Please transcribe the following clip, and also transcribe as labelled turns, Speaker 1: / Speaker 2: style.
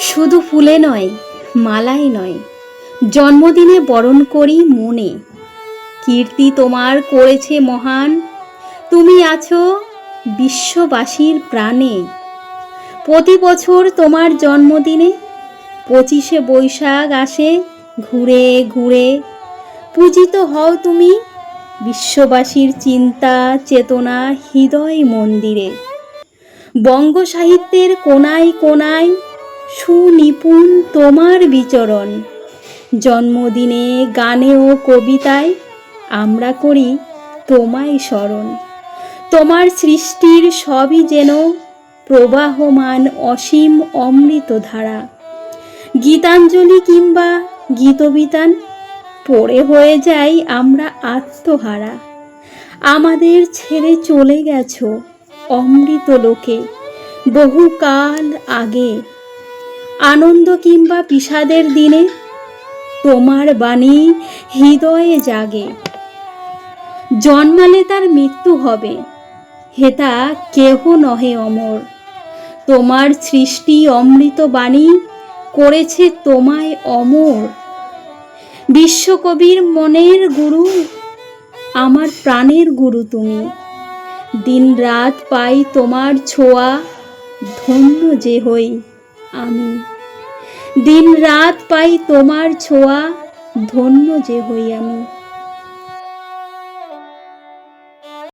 Speaker 1: শুধু ফুলে নয়, মালাই নয়। জন্মদিনে বরণ করি মনে। কীর্তি তোমার করেছে মহান। তুমি আছো বিশ্ববাসীর প্রাণে। প্রতি বছর তোমার জন্মদিনে পঁচিশে বৈশাখ আসে ঘুরে ঘুরে। পূজিত হও তুমি বিশ্ববাসীর চিন্তা, চেতনা, হৃদয় মন্দিরে। বঙ্গ সাহিত্যের কোনায় কোনায় সুনিপুণ তোমার বিচরণ। জন্মদিনে গানে ও কবিতায় আমরা করি তোমায় স্মরণ। তোমার সৃষ্টির সবই যেন প্রবাহমান অসীম অমৃত ধারা গীতাঞ্জলি কিংবা গীতবিতান পড়ে হয়ে যাই আমরা আত্মহারা। আমাদের ছেড়ে চলে গেছো অমৃত লোকে। বহুকাল আগে আনন্দ কিংবা বিষাদের দিনে তোমার বাণী হৃদয়ে জাগে। জন্মালে তার মৃত্যু হবে, হেতা কেহ নহে অমর। তোমার সৃষ্টি অমৃত বাণী করেছে তোমায় অমর। বিশ্বকবির মনের গুরু, আমার প্রাণের গুরু তুমি। দিন রাত পাই তোমার ছোঁয়া, ধন্য যে হই। আমি। দিন রাত পাই তোমার ছোঁয়া ধন্য যে হই আমি।